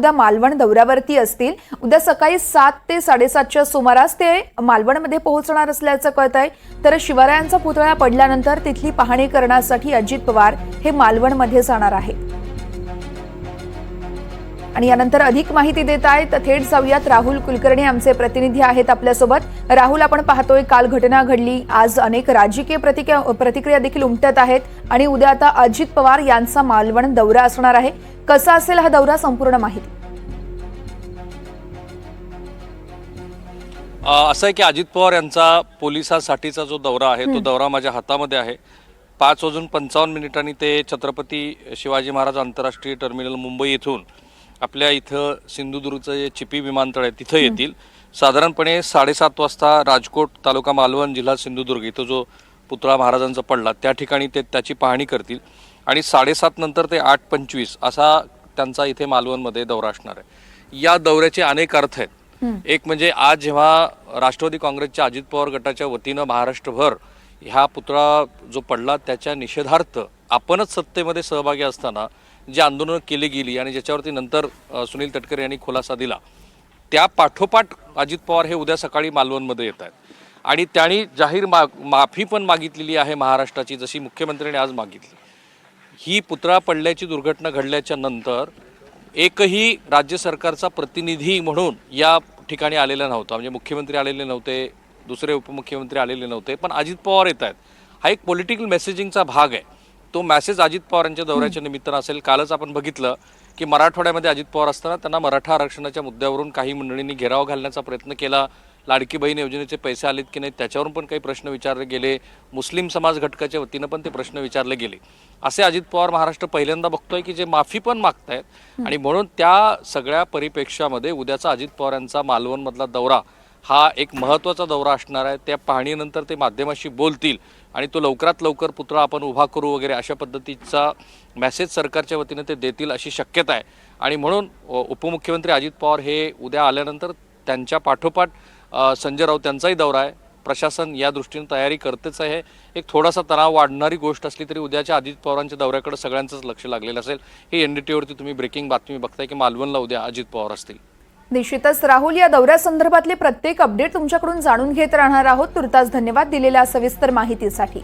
उद्या मालवण दौऱ्यावरती असतील. उद्या सकाळी सात ते साडेसातच्या सुमारास ते मालवणमध्ये पोहोचणार असल्याचं कळत आहे. तर शिवरायांचा पुतळा पडल्यानंतर तिथली पाहणी करण्यासाठी अजित पवार हे मालवणमध्ये जाणार आहेत. आणि यानंतर अधिक माहिती देत आहेत थेट जाऊयात. राहुल कुलकर्णी आमचे प्रतिनिधी आहेत आपल्यासोबत. राहुल आपण पाहतोय काल घटना घडली. आज अनेक राजकीय प्रतिक्रिया प्रतिक्रिया देखील उमटत आहेत. आणि उद्या आता अजित पवार यांचा मालवण दौरा असणार आहे. कसा असेल हा दौरा संपूर्ण माहिती. असं आहे की अजित पवार यांचा पोलिसासाठीचा जो दौरा आहे तो दौरा माझ्या हातामध्ये आहे. पाच वाजून पंचावन्न मिनिटांनी ते छत्रपती शिवाजी महाराज आंतरराष्ट्रीय टर्मिनल मुंबई येथून आपल्या इथं सिंधुदुर्गचं जे चिपी विमानतळ आहे तिथं येतील. साधारणपणे साडेसात वाजता राजकोट तालुका मालवण जिल्हा सिंधुदुर्ग इथं जो पुतळा महाराजांचा पडला त्या ठिकाणी ते त्याची पाहणी करतील. आणि साडेसात नंतर ते आठ पंचवीस असा त्यांचा इथे मालवणमध्ये दौरा असणार आहे. या दौऱ्याचे अनेक अर्थ आहेत. एक म्हणजे आज जेव्हा राष्ट्रवादी काँग्रेसच्या अजित पवार गटाच्या वतीनं महाराष्ट्रभर ह्या पुतळा जो पडला त्याच्या निषेधार्थ आपणच सत्तेमध्ये सहभागी असताना जी आंदोलनं केली गेली आणि ज्याच्यावरती नंतर सुनील तटकरे यांनी खुलासा दिला त्या पाठोपाठ अजित पवार हे उद्या सकाळी मालवणमध्ये येत आहेत. आणि त्यांनी जाहीर मा माफी पण मागितलेली आहे महाराष्ट्राची जशी मुख्यमंत्र्यांनी आज मागितली. ही पुतळा पडल्याची दुर्घटना घडल्याच्या नंतर एकही राज्य सरकारचा प्रतिनिधी म्हणून या ठिकाणी आलेला नव्हता. म्हणजे मुख्यमंत्री आलेले नव्हते दुसरे उपमुख्यमंत्री आलेले नव्हते पण अजित पवार येत आहेत. हा एक पॉलिटिकल मेसेजिंगचा भाग आहे. तो मेसेज अजित पवार यांच्या दौऱ्याच्या निमित्तानं असेल. कालच आपण बघितलं की मराठवाड्यामध्ये अजित पवार असताना त्यांना मराठा आरक्षणाच्या मुद्द्यावरून काही मंडळींनी घेराव घालण्याचा प्रयत्न केला. लाडकी बहीण योजनेचे पैसे आलेत की नाही त्याच्यावरून पण काही प्रश्न विचारले गेले. मुस्लिम समाज घटकाच्या वतीनं पण ते प्रश्न विचारले गेले. असे अजित पवार महाराष्ट्र पहिल्यांदा बघतोय की जे माफी पण मागतायत आणि म्हणून त्या सगळ्या परिप्रेक्ष्यामध्ये उद्याचा अजित पवार यांचा मालवणमधला दौरा हा एक महत्त्वाचा दौरा असणार आहे. त्या पाहणीनंतर ते माध्यमाशी बोलतील आणि तो लवकरात लवकर पुतळा आपण उभा करू वगैरे अशा पद्धतीचा मेसेज सरकारच्या वतीनं ते देतील अशी शक्यता आहे. आणि म्हणून उपमुख्यमंत्री अजित पवार हे उद्या आल्यानंतर त्यांच्या पाठोपाठ संजय राऊत यांचाही दौरा आहे. प्रशासन या दृष्टीने तयारी करतेच आहे. एक थोडासा तणाव वाढणारी गोष्ट असली तरी उद्याच्या अजित पवारांच्या दौऱ्याकडे सगळ्यांचंच लक्ष लागलेलं असेल. हे एन डी टीवरती तुम्ही ब्रेकिंग बातमी बघताय की मालवणला उद्या अजित पवार असतील. निश्चितच राहुल या दौऱ्यासंदर्भातले प्रत्येक अपडेट तुमच्याकडून जाणून घेत राहणार आहोत. तुर्तास धन्यवाद दिलेल्या सविस्तर माहितीसाठी.